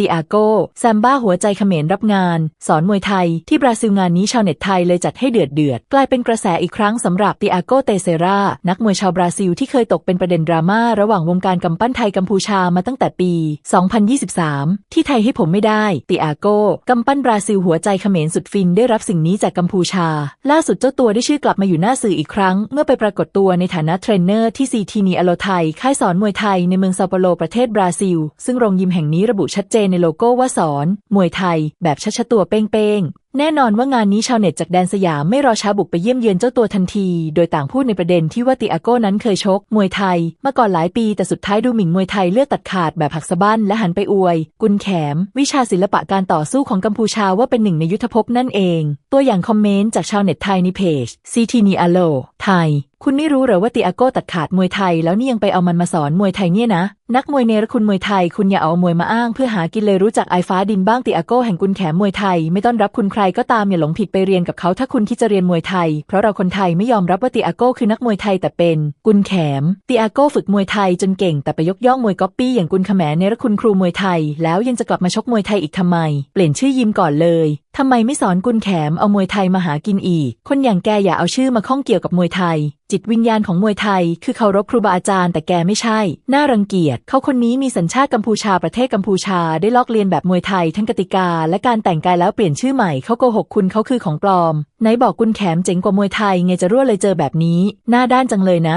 ติอาโกแซมบ้าหัวใจเขมรรับงาน สอนมวยไทย ที่บราซิลงานนี้ชาวเน็ตไทยเลยจัดให้เดือดเดือด กลายเป็นกระแสอีกครั้งสำหรับติอาโก้เตเซรา นักมวยชาวบราซิลที่เคยตกเป็นประเด็นดราม่าระหว่างวงการกำปั้นไทยกัมพูชามาตั้งแต่ปี 2023 ที่ไทยให้ผมไม่ได้ ติอาโก้กำปั้นบราซิลหัวใจเขมรสุดฟินได้รับสิ่งนี้จากกัมพูชา ล่าสุดเจ้าตัวได้ชื่อกลับมาอยู่หน้าสื่ออีกครั้ง เมื่อไปปรากฏตัวในฐานะเทรนเนอร์ที่ซีทีนีอโลไทยค่ายสอนมวยไทยในเมืองซาเปโลประเทศบราซิล ซึ่งโรงยิมแห่งนี้ระบุชัดเจนในโลโก้ว่าสอน มวยไทย แบบชัดๆตัวเป้งๆ แน่นอนว่างานนี้ชาวเน็ตจากแดนสยามไม่รอช้าบุกไปเยี่ยมเยือนเจ้าตัวทันที โดยต่างพูดในประเด็นที่ว่าติอาโก้นั้นเคยชก มวยไทย มาก่อนหลายปีแต่สุดท้ายดูหมิ่นมวยไทยเลือดตัดขาดแบบหักสะบั้นและหันไปอวย กุนแขม วิชาศิลปะการต่อสู้ของกัมพูชาว่าเป็นหนึ่งในยุทธภพนั่นเอง ตัวอย่างคอมเมนต์จากชาวเน็ตไทยในเพจ CT n i a l o ไทยคุณไม่รู้เหรอว่าติอาโก้ตัดขาดมวยไทยแล้วนี่ยังไปเอามันมาสอนมวยไทยเนี่ยนะนักมวยเนรคุณมวยไทย คุณอย่าเอามวยมาอ้างเพื่อหากินเลยรู้จักไอฟ้าดินบ้างติอาโก้แห่งกุนแขมมวยไทย ไม่ต้อนรับคุณใครก็ตามอย่าหลงผิดไปเรียนกับเขาถ้าคุณคิดจะเรียนมวยไทย เพราะเราคนไทยไม่ยอมรับว่าติอาโก้คือนักมวยไทยแต่เป็นกุนแขมติอาโก้ฝึกมวยไทยจนเก่งแต่ไปยกย่องมวยก๊อปปี้อย่างกุนขแมเนรคุณครูมวยไทย แล้วยังจะกลับมาชกมวยไทยอีกทำไม เปลี่ยนชื่อยิมก่อนเลยทำไมไม่สอนกุนแขมเอามวยไทยมาหากินอีก คนอย่างแกอย่าเอาชื่อมาข้องเกี่ยวกับมวยไทย จิตวิญญาณของมวยไทย คือเคารพครูบาอาจารย์แต่แกไม่ใช่ น่ารังเกียจเขาคนนี้มีสัญชาติกัมพูชาประเทศกัมพูชาได้ลอกเลียนแบบมวยไทยทั้งกติกา และการแต่งกายแล้วเปลี่ยนชื่อใหม่เขาโกหกคุณเขาคือของปลอมไหนบอกกุนแขมเจ๋งกว่ามวยไทยไงจะรั่วเลยเจอแบบนี้ หน้าด้านจังเลยนะ